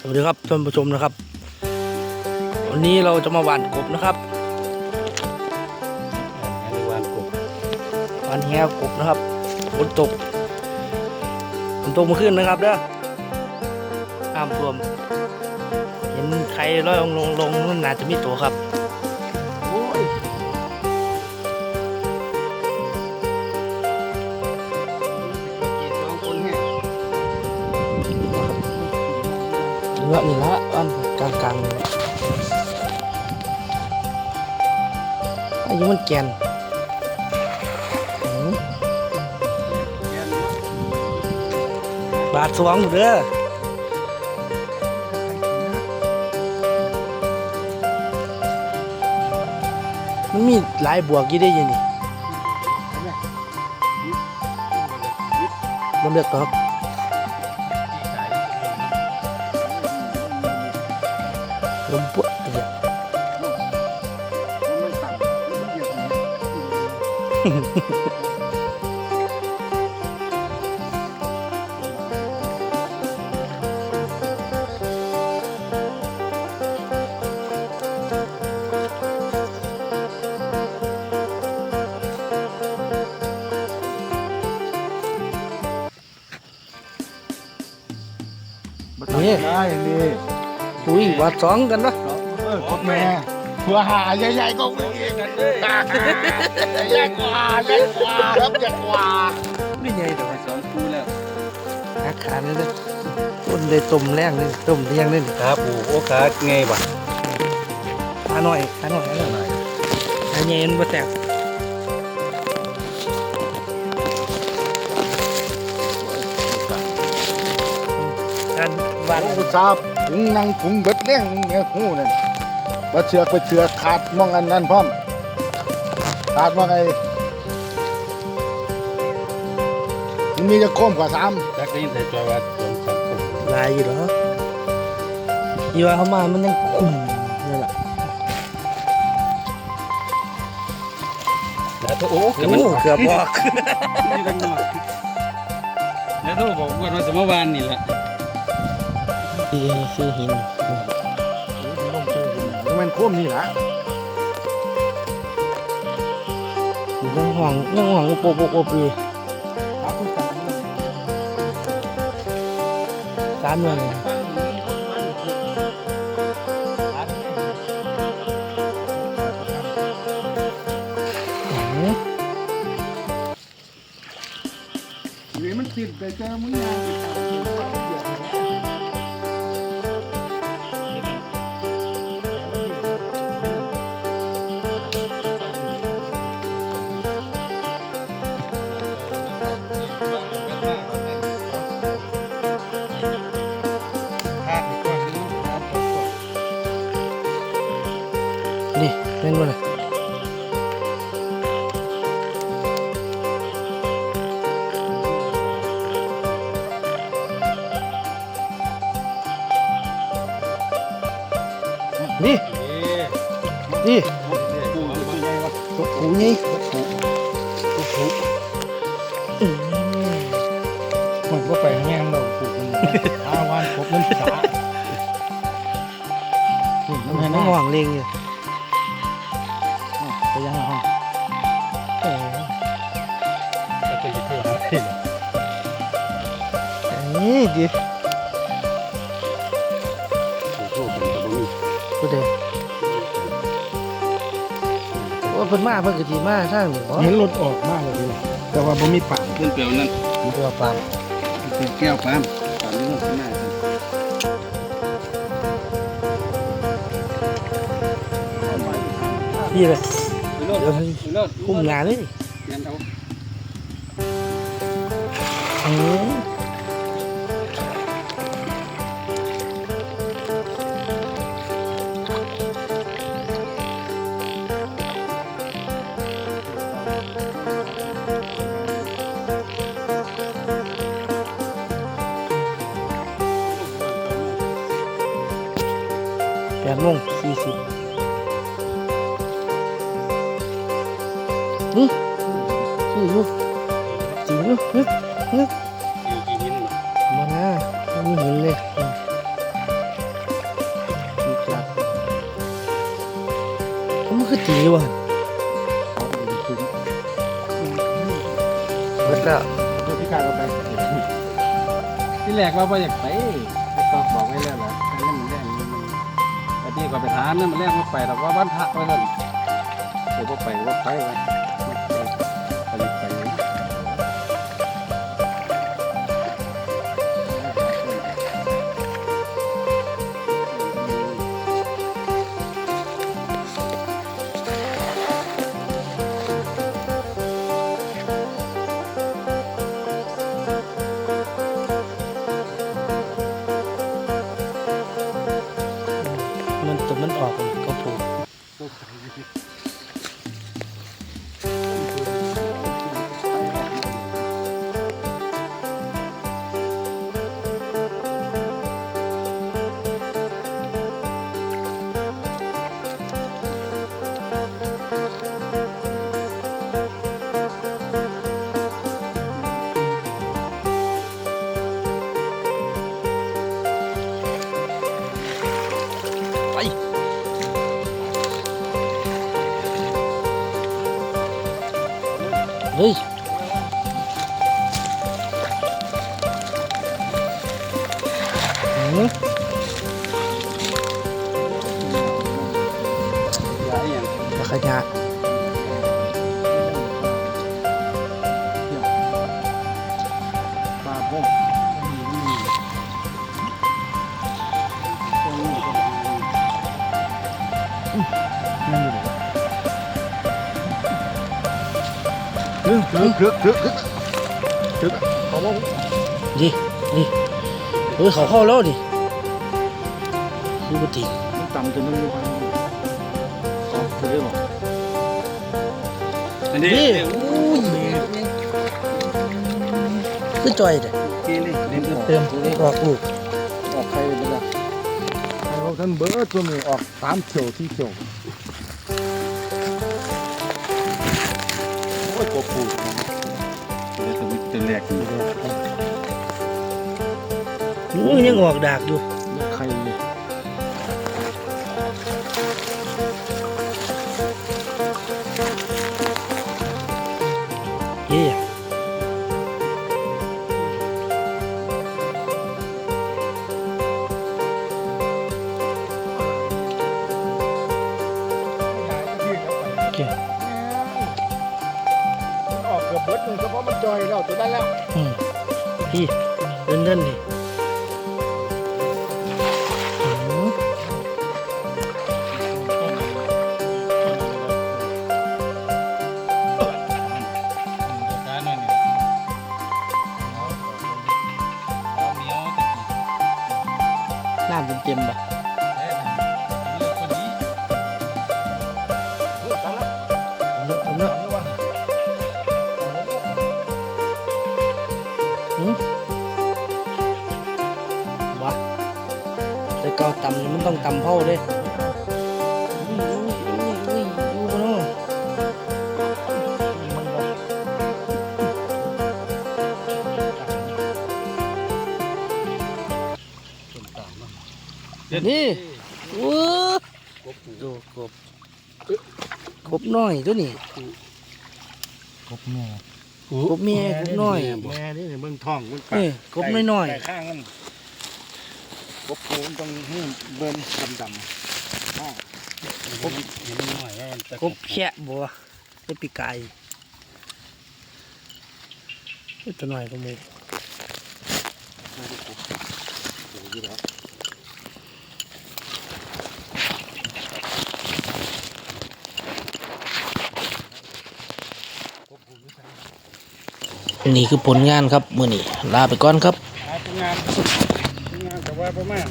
สวัสดีครับท่านผู้ชมนะครับ วันนี้เราจะมาหว่านกบนะครับอันนี้วานกบหว่านแหกบนะครับฝนตกฝนตกเมาขึ้นนะครับเด้อน้ำท่วม เห็นใครลอยลงลงลงนั่นน่าจะมีตัวครับ เนื้อนี่ละอันกลางกลางๆนี่อายุมันแก่นอื้อบาทสวงหมดเด้อมันมีหลายบวกยี่ได้ยินนี่มันเลือกครับลมปวดเดี๋ยวมันต่ำมั นเหยียบหัวนี่ได้นี่ อุ้ยวัดสองกันวะเออพบแม่เพื่อหาใหญ่ๆก็วิ่งอีกใหญ่กว่าใหญ่กว่าครับใหญ่กว่านี่ไงเดี๋ยวสองคู่แล้วหักขาเลยเด้อต้นเลยต้มแรงเลยต้มเลี้ยงเลยขาปูโอ้ขาไงบ่ขาหน่อยขาหน่อยขาหน่อยขาเย็นบ่แตกการวัดผู้สาว ผุงนั่งผุงเบิดเลี้ยงเนี่ยหูนั่นว่าเชือกไปเชือกขาดมองอันนั้นพร้อมขาดว่าไงมันมีจะโค้มกว่าสามจักได้ยินแต่จอยว่าสองสามคนลายอยู่เหรออีว่าเขามามันยังคุมนี่แหละแล้วโอ้โอ้เกือบบอกนี่ทั้งหมดแล้วโทรบอกว่าเราจะมาวานนี่แหละ ดีคือหินมันโค้มนี่นะยังห่วงยังห่วงอุปโปกโอปีสามเดือนเลยอื้อหรือมันติดไปเจอมึงยัง นี่เล่นบ่น่ะนี่นี่ตัวผูนี่อื้อมันก็ไปแง่งเราผูกมันอาวานครบมันสามันมัเห็นน้องไหมห่วงเล็งอยู่ นี่ดิถูกเป็นตะบุงกูเด้ว่าเพิ่นมาเพิ่นก็สิมาทางนี่บ่เห็นรถออกมากเลยแต่ว่าบ่มีป่าขึ้นเปลวนั่นมันก็ปานเป็นแก้วปามปามนี่มันขึ้นมาพี่เลยไปโลดเดี๋ยวไปโลดคุ้มงานเลยเงินเอาอื ดโมงสี่สิบนี่นี่ลูกจิ๋วนึกนึกมาหน้าม่เห็นเลยจีจับมันคือจีวะเบิดแล้วตัวที่กางเอาไปที่แหลกเราไปอยากไปตอนบอกไว้แล้วนะ ก็ไปหาเนี่ยมันแรงไม่ไปแต่ว่าบ้านพระไว้เลยเดี๋ยวบ่ไปว่าไปไว้ เฮ้ยหือย้ายอย่างตะขยะ หือหือเถือกเถือเถือกเขาบอกนี่นี่เฮ้ยเขาเข้าแล้วนี่คือปกติมันต่ำจนมันมีความออคือได้บอกอันนี้อุ้ยคือจอยเด้นี่นี่นี่เติมออกลูกออกใครไปละเราท่านเบิร์ดตัวนี้ออกสามเขียวที่เขียว โอ้ยกบปูตัวแรกนี่อู้ยังออกดากอยู่ พี่เดินเดินำนี่มันต้องตำเผาเด้อุ้ยอุ้ยอุ้ยอุ้ยดูบ่เนาะนี่อู้ดูกบกบน้อยตัวนี้กบแม่กบเมียกบน้อยแม่นี่เบิ่งท้องเบิ่งปาเอ้กยกบน้อยไก่ข้างมัน กบปูมันต้องให้เบิ่นดำๆอ้าวกบเห็นหน่อยว่ามันจะกบแคะบัวกบปีกไก่ตัวน้อยก็มีดูอยู่แล้วนี่คือผลงานครับ มือนี้ลาไปก่อนครับ หาผลงาน ผลงานแต่ว่าประมาณ